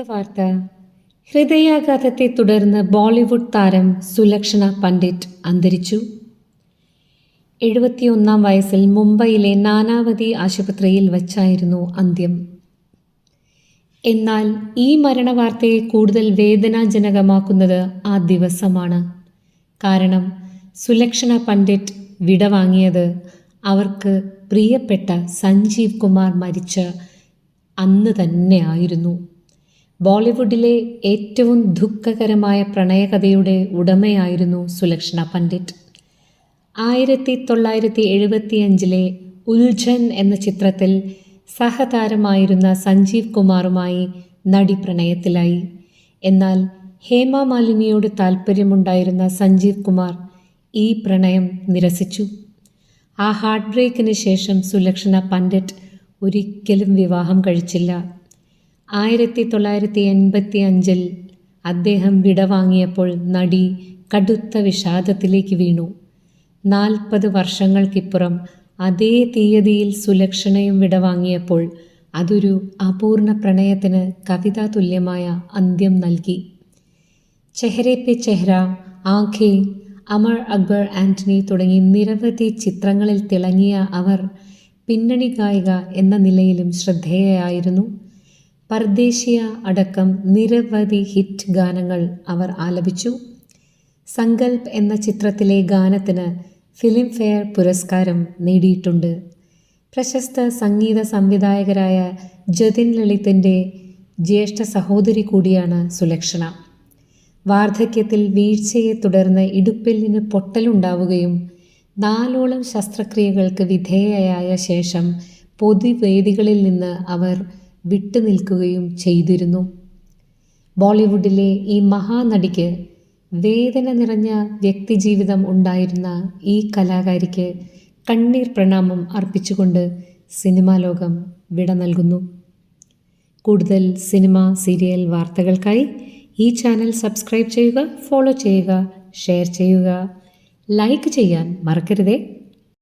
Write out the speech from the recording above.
വാർത്ത ഹൃദയാഘാതത്തെ തുടർന്ന് ബോളിവുഡ് താരം സുലക്ഷണ പണ്ഡിറ്റ് അന്തരിച്ചു. എഴുപത്തിയൊന്നാം വയസ്സിൽ മുംബൈയിലെ നാനാവതി ആശുപത്രിയിൽ വച്ചായിരുന്നു അന്ത്യം. എന്നാൽ ഈ മരണവാർത്തയെ കൂടുതൽ വേദനാജനകമാക്കുന്നത് ആ ദിവസമാണ്. കാരണം സുലക്ഷണ പണ്ഡിറ്റ് വിടവാങ്ങിയത് അവർക്ക് പ്രിയപ്പെട്ട സഞ്ജീവ് കുമാർ മരിച്ച അന്ന് തന്നെ ആയിരുന്നു ബോളിവുഡിലെ ഏറ്റവും ദുഃഖകരമായ പ്രണയകഥയുടെ ഉടമയായിരുന്നു സുലക്ഷണ പണ്ഡിറ്റ്. ആയിരത്തി തൊള്ളായിരത്തി എഴുപത്തിയഞ്ചിലെ ഉൽഝൻ എന്ന ചിത്രത്തിൽ സഹതാരമായിരുന്ന സഞ്ജീവ് കുമാറുമായി നടി പ്രണയത്തിലായി. എന്നാൽ ഹേമ മാലിനിയോട് താൽപ്പര്യമുണ്ടായിരുന്ന സഞ്ജീവ് കുമാർ ഈ പ്രണയം നിരസിച്ചു. ആ ഹാർട്ട് ബ്രേക്കിന് ശേഷം സുലക്ഷണ പണ്ഡിറ്റ് ഒരിക്കലും വിവാഹം കഴിച്ചില്ല. ആയിരത്തി തൊള്ളായിരത്തി എൺപത്തി അഞ്ചിൽ അദ്ദേഹം വിടവാങ്ങിയപ്പോൾ നടി കടുത്ത വിഷാദത്തിലേക്ക് വീണു. നാൽപ്പത് വർഷങ്ങൾക്കിപ്പുറം അതേ തീയതിയിൽ സുലക്ഷണയും വിടവാങ്ങിയപ്പോൾ അതൊരു അപൂർണ പ്രണയത്തിന് കവിതാ തുല്യമായ അന്ത്യം നൽകി. ചെഹരെ പെ ചെഹ്ര ആഖെ അമർ അക്ബർ ആന്റണി തുടങ്ങി നിരവധി ചിത്രങ്ങളിൽ തിളങ്ങിയ അവർ പിന്നണി ഗായിക എന്ന നിലയിലും ശ്രദ്ധേയയായിരുന്നു. പർദേശിയ അടക്കം നിരവധി ഹിറ്റ് ഗാനങ്ങൾ അവർ ആലപിച്ചു. സങ്കൽപ് എന്ന ചിത്രത്തിലെ ഗാനത്തിന് ഫിലിം ഫെയർ പുരസ്കാരം നേടിയിട്ടുണ്ട്. പ്രശസ്ത സംഗീത സംവിധായകരായ ജതിൻ ലളിതിന്റെ ജ്യേഷ്ഠ സഹോദരി കൂടിയാണ് സുലക്ഷണ. വാർദ്ധക്യത്തിൽ വീഴ്ചയെ തുടർന്ന് ഇടുപ്പെല്ലിന് പൊട്ടലുണ്ടാവുകയും നാലോളം ശസ്ത്രക്രിയകൾക്ക് വിധേയയായ ശേഷം പൊതുവേദികളിൽ നിന്ന് അവർ വിട്ടുനിൽക്കുകയും ചെയ്തിരുന്നു. ബോളിവുഡിലെ ഈ മഹാനടിക്ക് വേദന നിറഞ്ഞ വ്യക്തിജീവിതം ഉണ്ടായിരുന്ന ഈ കലാകാരിക്ക് കണ്ണീർ പ്രണാമം അർപ്പിച്ചുകൊണ്ട് സിനിമാ ലോകം വിട നൽകുന്നു. കൂടുതൽ സിനിമ സീരിയൽ വാർത്തകൾക്കായി ഈ ചാനൽ സബ്സ്ക്രൈബ് ചെയ്യുക ഫോളോ ചെയ്യുക ഷെയർ ചെയ്യുക. ലൈക്ക് ചെയ്യാൻ മറക്കരുതേ.